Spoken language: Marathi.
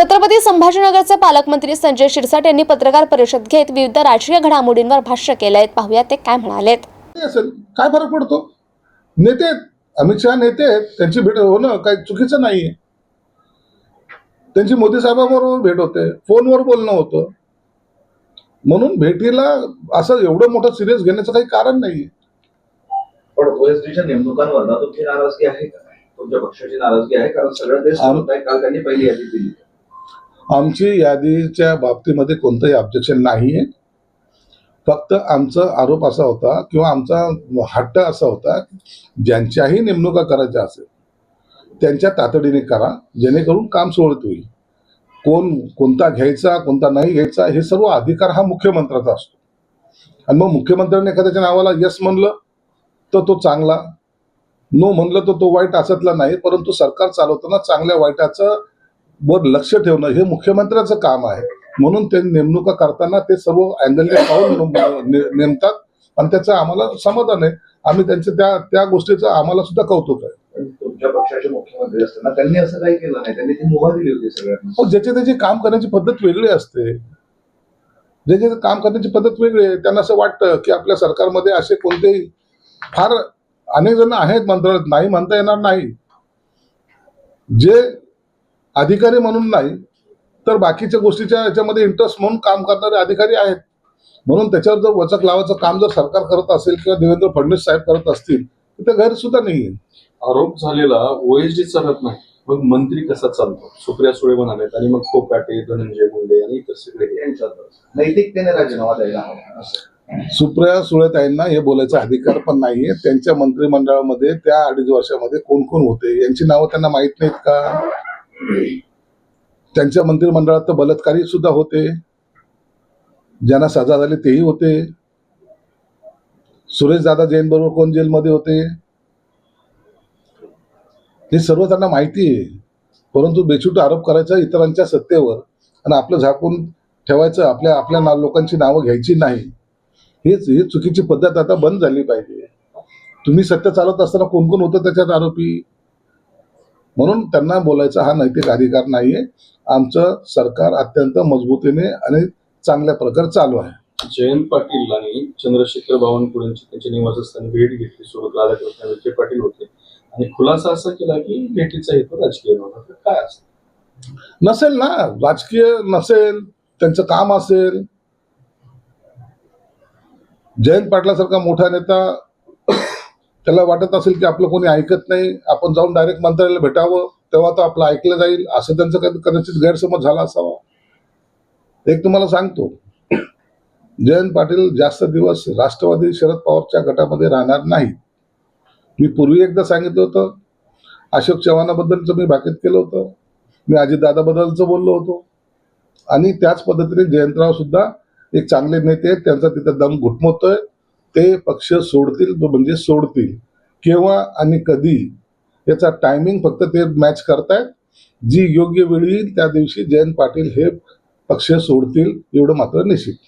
छत्रपती संभाजीनगरचे पालकमंत्री संजय शिरसाट यांनी पत्रकार परिषद घेत विविध राजकीय घडामोडींवर भाष्य केलं आहे. पाहूया ते काय म्हणालेत. असेल. काय फरक पडतो? नेते आहेत. अमित शहा नेते आहेत. त्यांची भेट होणं काही चुकीचं नाहीये. त्यांची मोदी साहेबांबरोबर भेट होते. फोनवर बोलणं होतं. म्हणून भेटीला असं एवढं मोठं सिरियस घेण्याचं काही कारण नाहीये. पण ओएसडीच्या नेमणुकांवर तुमची नाराजगी आहे का? तुमच्या पक्षाची नाराजगी आहे कारण सगळं काल त्यांनी पहिली यादी दिली. आमची यादीच्या बाबतीमध्ये कोणतंही ऑब्जेक्शन आहे फक्त आमचा आरोप असा होता किंवा आमचा हट्ट असा होता ज्यांच्याही नेमणुका करायच्या असेल त्यांच्या तातडीने करा जेणेकरून काम सुरळीत होईल. कोण कोणता घ्यायचा कोणता नाही घ्यायचा हे सर्व अधिकार हा मुख्यमंत्र्याचा असतो. आणि मग मुख्यमंत्र्यांनी एखाद्याच्या नावाला यस म्हणलं तर तो चांगला. नो म्हणलं तर तो वाईट असतला नाही परंतु सरकार चालवताना चांगल्या वाईटाचं वर लक्ष ठेवणं हे मुख्यमंत्र्याचं काम आहे. म्हणून ते नेमणुका करताना ते सर्व अँगलने पाहून नेम- ने- नेमतात आणि त्याचं आम्हाला समाधान आहे. आम्ही त्यांच्या त्या त्या गोष्टीचं आम्हाला सुद्धा कौतुक आहे. पण तुमच्या पक्षाचे मुख्यमंत्री असताना त्यांनी असं काही केलं नाही. त्यांनी ती मुभा दिली होती सगळ्यांना. हो ज्याचे त्याची काम करण्याची पद्धत वेगळी असते. ज्याचे काम करण्याची पद्धत वेगळी आहे. त्यांना असं वाटतं की आपल्या सरकारमध्ये असे कोणतेही फार अनेक जण आहेत मंत्रालयात. नाही म्हणता येणार नाही. जे अधिकारी म्हणून नाही तर बाकीच्या गोष्टीच्या याच्यामध्ये इंटरेस्ट म्हणून काम करणारे अधिकारी आहेत. म्हणून त्याच्यावर जर वचक लावायचं काम जर सरकार करत असेल किंवा देवेंद्र फडणवीस साहेब करत असतील तर ते गैर सुद्धा नाही आरोप झालेला ओएसडी चालत नाही. मग मंत्री कसा चालतो? सुप्रिया सुळे म्हणालेत आणि मग कोकाटे धनंजय मुंडे आणि इतर सगळे यांच्यात नैतिकतेने राजीनामा द्यायला हवा सुप्रिया सुळेताईंना हे बोलायचा अधिकार पण नाहीये. त्यांच्या मंत्रिमंडळामध्ये त्या अडीच वर्षामध्ये कोण कोण होते? यांची नावं त्यांना माहीत नाहीत का? त्यांच्या मंत्रिमंडळात तर बलात्कारी सुद्धा होते. ज्यांना सजा झाली तेही होते. सुरेश दादा जैन बरोबर कोण जेलमध्ये होते? हे सर्व त्यांना माहिती आहे. परंतु बेछूट आरोप करायचा इतरांच्या सत्तेवर आणि आपलं झाकून ठेवायचं आपल्या आपल्या ना लोकांची नावं घ्यायची नाही. हेच ही चुकीची पद्धत आता बंद झाली पाहिजे. तुम्ही सत्य चालत असताना कोण कोण होतं त्याच्यात आरोपी? म्हणून त्यांना बोलायचा हा नैतिक अधिकार नाहीये. आमचं सरकार अत्यंत मजबूतीने आणि चांगल्या प्रकारे चालू आहे. जयंत पाटील आणि चंद्रशेखर बावनकुळेंची त्यांच्या निवासस्थानी भेट घेतली सोबत राधाकृष्ण विखे पाटील होते. आणि खुलासा असा केला की भेटीचा हेतू राजकीय नव्हता. काय असं नसेल ना. राजकीय नसेल त्यांचं काम असेल. जयंत पाटलासारखा मोठा नेता त्याला वाटत असेल की आपलं कोणी ऐकत नाही आपण जाऊन डायरेक्ट मंत्र्याला भेटावं तेव्हा तो आपलं ऐकलं जाईल असं त्यांचं कदाचित गैरसमज झाला असावा. एक तुम्हाला सांगतो. जयंत पाटील जास्त दिवस राष्ट्रवादी शरद पवारच्या गटामध्ये राहणार नाही मी पूर्वी एकदा सांगितलं होतं अशोक चव्हाणाबद्दलचं मी भाकीत केलं होतं मी अजितदादाबद्दलचं बोललो होतो. आणि त्याच पद्धतीने जयंतराव सुद्धा एक चांगले नेते आहेत त्यांचा तिथं दम घुटमवतोय ते पक्ष सोडतील तो म्हणजे सोडतील. केव्हा आणि कधी याचा टायमिंग फक्त ते मॅच करतायत. जी योग्य वेळ येईल त्या दिवशी जयंत पाटील हे पक्ष सोडतील एवढं मात्र निश्चित.